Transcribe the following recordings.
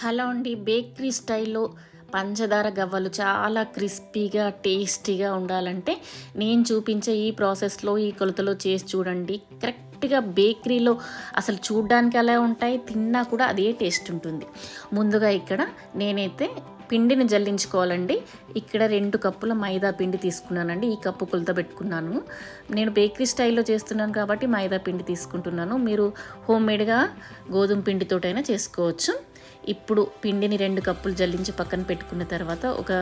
Hello అండి bakery స్టైల్లో పంచదార గవ్వలు చాలా క్రిస్పీగా టేస్టీగా ఉండాలంటే నేను చూపించే ఈ ప్రాసెస్లో ఈ కొలతలో చేసి చూడండి. కరెక్ట్గా బేకరీలో అసలు చూడ్డానికి అలా ఉంటాయి తిన్నా కూడా అదే టేస్ట్ ఉంటుంది. ముందుగా ఇక్కడ నేనైతే పిండిని జల్లించుకోవాలండి. ఇక్కడ రెండు కప్పుల మైదా పిండి తీసుకున్నానండి. ఈ కప్పు కొలత పెట్టుకున్నాను. నేను బేకరీ స్టైల్లో చేస్తున్నాను కాబట్టి మైదా పిండి తీసుకుంటున్నాను. మీరు హోమ్ మేడ్గా గోధుమ పిండితోటైనా చేసుకోవచ్చు. ఇప్పుడు పిండిని రెండు కప్పులు జల్లించి పక్కన పెట్టుకున్న తర్వాత ఒక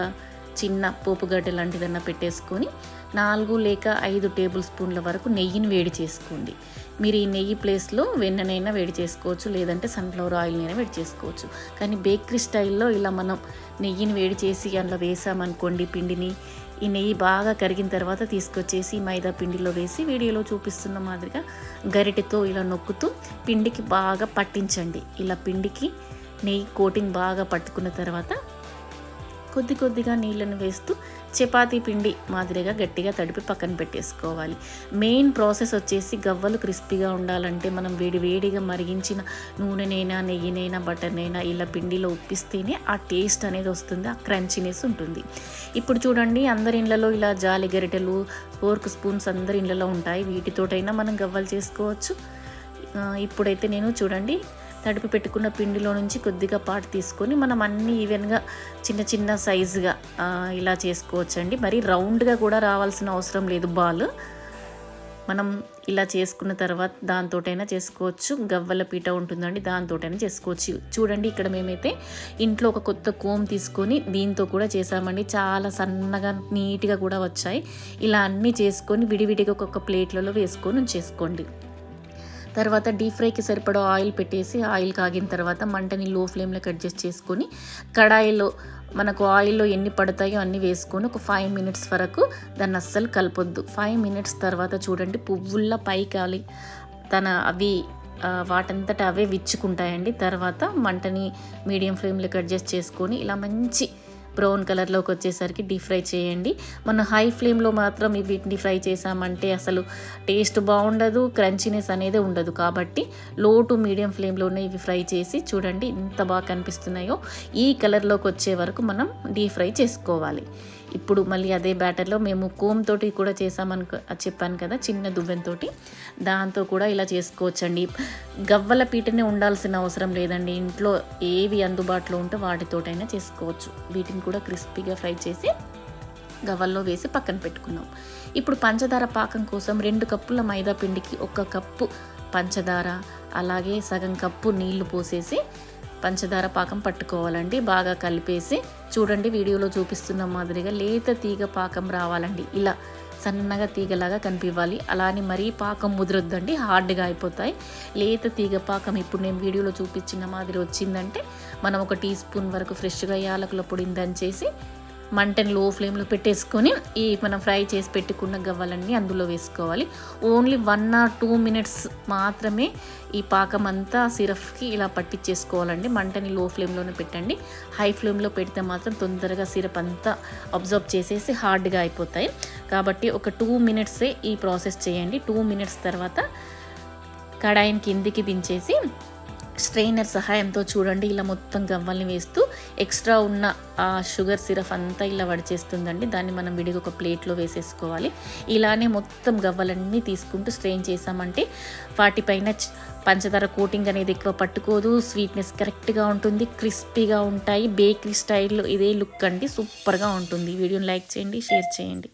చిన్న పోపు గడ్డ లాంటిదన్నా పెట్టేసుకొని నాలుగు లేక ఐదు టేబుల్ స్పూన్ల వరకు నెయ్యిని వేడి చేసుకోండి. మీరు ఈ నెయ్యి ప్లేస్లో వెన్ననైనా వేడి చేసుకోవచ్చు లేదంటే సన్ఫ్లవర్ ఆయిల్నైనా వేడి చేసుకోవచ్చు. కానీ బేకరీ స్టైల్లో ఇలా మనం నెయ్యిని వేడి చేసి అందులో వేసామనుకోండి పిండిని ఈ నెయ్యి బాగా కరిగిన తర్వాత తీసుకొచ్చేసి మైదా పిండిలో వేసి వీడియోలో చూపిస్తున్న మాదిరిగా గరిటెతో ఇలా నొక్కుతూ పిండికి బాగా పట్టించండి. ఇలా పిండికి నెయ్యి కోటింగ్ బాగా పట్టుకున్న తర్వాత కొద్ది కొద్దిగా నీళ్ళను వేస్తూ చపాతీ పిండి మాదిరిగా గట్టిగా తడిపి పక్కన పెట్టేసుకోవాలి. మెయిన్ ప్రాసెస్ వచ్చేసి గవ్వలు క్రిస్పీగా ఉండాలంటే మనం వేడి వేడిగా మరిగించిన నూనెనైనా నెయ్యినైనా బటర్నైనా ఇలా పిండిలో ఉప్పిస్తేనే ఆ టేస్ట్ అనేది వస్తుంది ఆ క్రంచినెస్ ఉంటుంది. ఇప్పుడు చూడండి అందరి ఇళ్ళలో ఇలా జాలి గరిటెలు ఫోర్క్ స్పూన్స్ అందరి ఇళ్ళలో ఉంటాయి. వీటితోటైనా మనం గవ్వలు చేసుకోవచ్చు. ఇప్పుడైతే నేను చూడండి తడిపి పెట్టుకున్న పిండిలో నుంచి కొద్దిగా పాటు తీసుకొని మనం అన్నీ ఈవెన్గా చిన్న చిన్న సైజుగా ఇలా చేసుకోవచ్చండి. మరి రౌండ్గా కూడా రావాల్సిన అవసరం లేదు బాల్. మనం ఇలా చేసుకున్న తర్వాత దాంతోటైనా చేసుకోవచ్చు. గవ్వల పీట ఉంటుందండి దాంతోటైనా చేసుకోవచ్చు. చూడండి ఇక్కడ మేమైతే ఇంట్లో ఒక కొత్త కోమ్ తీసుకొని దీంతో కూడా చేసామండి చాలా సన్నగా నీట్గా కూడా వచ్చాయి. ఇలా అన్నీ చేసుకొని విడివిడిగా ఒక్కొక్క ప్లేట్లలో వేసుకొని ఉంచేసుకోండి. తర్వాత డీప్ ఫ్రైకి సరిపడా ఆయిల్ పెట్టేసి ఆయిల్ కాగిన తర్వాత మంటని లో ఫ్లేమ్లో అడ్జస్ట్ చేసుకొని కడాయిలో మనకు ఆయిల్లో ఎన్ని పడతాయో అన్ని వేసుకొని ఒక ఫైవ్ మినిట్స్ వరకు దాన్ని అస్సలు కలపొద్దు. ఫైవ్ మినిట్స్ తర్వాత చూడండి పువ్వుల్లా పైకాలి. తన అవి వాటంతట అవే విచ్చుకుంటాయండి. తర్వాత మంటని మీడియం ఫ్లేమ్లోకి అడ్జస్ట్ చేసుకొని ఇలా మంచి బ్రౌన్ కలర్లోకి వచ్చేసరికి డీప్ ఫ్రై చేయండి. మనం హై ఫ్లేమ్లో మాత్రం వీటిని ఫ్రై చేసామంటే అసలు టేస్ట్ బాగుండదు క్రంచినెస్ అనేది ఉండదు. కాబట్టి లో టు మీడియం ఫ్లేమ్లోనే ఇవి ఫ్రై చేసి చూడండి ఎంత బాగా కనిపిస్తున్నాయో. ఈ కలర్లోకి వచ్చే వరకు మనం డీప్ ఫ్రై చేసుకోవాలి. ఇప్పుడు మళ్ళీ అదే బ్యాటర్లో మేము కోమ్ తోటి కూడా చేసామని చెప్పాను కదా చిన్న దువ్వెంతో దాంతో కూడా ఇలా చేసుకోవచ్చండి. గవ్వల పీటనే ఉండాల్సిన అవసరం లేదండి. ఇంట్లో ఏవి అందుబాటులో ఉంటే వాటితోటైనా చేసుకోవచ్చు. వీటిని కూడా క్రిస్పీగా ఫ్రై చేసి గవ్వల్లో వేసి పక్కన పెట్టుకున్నాం. ఇప్పుడు పంచదార పాకం కోసం రెండు కప్పుల మైదా పిండికి ఒక కప్పు పంచదార అలాగే సగం కప్పు నీళ్ళు పోసేసి పంచదార పాకం పట్టుకోవాలండి. బాగా కలిపేసి చూడండి వీడియోలో చూపిస్తున్న మాదిరిగా లేత తీగ పాకం రావాలండి. ఇలా సన్నగా తీగలాగా కనిపివ్వాలి. అలానే మరీ పాకం ముదరొద్దండి హార్డ్గా అయిపోతాయి. లేత తీగ పాకం ఇప్పుడు నేను వీడియోలో చూపించిన మాదిరి వచ్చిందంటే మనం ఒక టీ స్పూన్ వరకు ఫ్రెష్గా యాలకుల పొడిని దంచేసి మంటని లో ఫ్లేమ్లో పెట్టేసుకొని ఈ మనం ఫ్రై చేసి పెట్టుకున్న గవ్వలన్నీ అందులో వేసుకోవాలి. Only one or two minutes మాత్రమే ఈ పాకం అంతా సిరప్కి ఇలా పట్టించేసుకోవాలండి. మంటని లో ఫ్లేమ్లోనే పెట్టండి. హై ఫ్లేమ్లో పెడితే మాత్రం తొందరగా సిరప్ అంతా అబ్జర్వ్ చేసేసి హార్డ్గా అయిపోతాయి. కాబట్టి ఒక టూ మినిట్సే ఈ ప్రాసెస్ చేయండి. టూ మినిట్స్ తర్వాత కడాయిని కిందికి దించేసి స్ట్రెయినర్ సహాయంతో చూడండి. ఇలా మొత్తం గవ్వల్ని వేస్తూ ఎక్స్ట్రా ఉన్న ఆ షుగర్ సిరప్ అంతా ఇలా వడిచేస్తుందండి. దాన్ని మనం విడిగా ఒక ప్లేట్లో వేసేసుకోవాలి. ఇలానే మొత్తం గవ్వలన్నీ తీసుకుంటూ స్ట్రెయిన్ చేసామంటే వాటిపైన పంచదార కోటింగ్ అనేది ఎక్కువ పట్టుకోదు. స్వీట్నెస్ కరెక్ట్గా ఉంటుంది. క్రిస్పీగా ఉంటాయి. బేకరీ స్టైల్లో ఇదే లుక్ అండి. సూపర్గా ఉంటుంది. వీడియోని లైక్ చేయండి షేర్ చేయండి.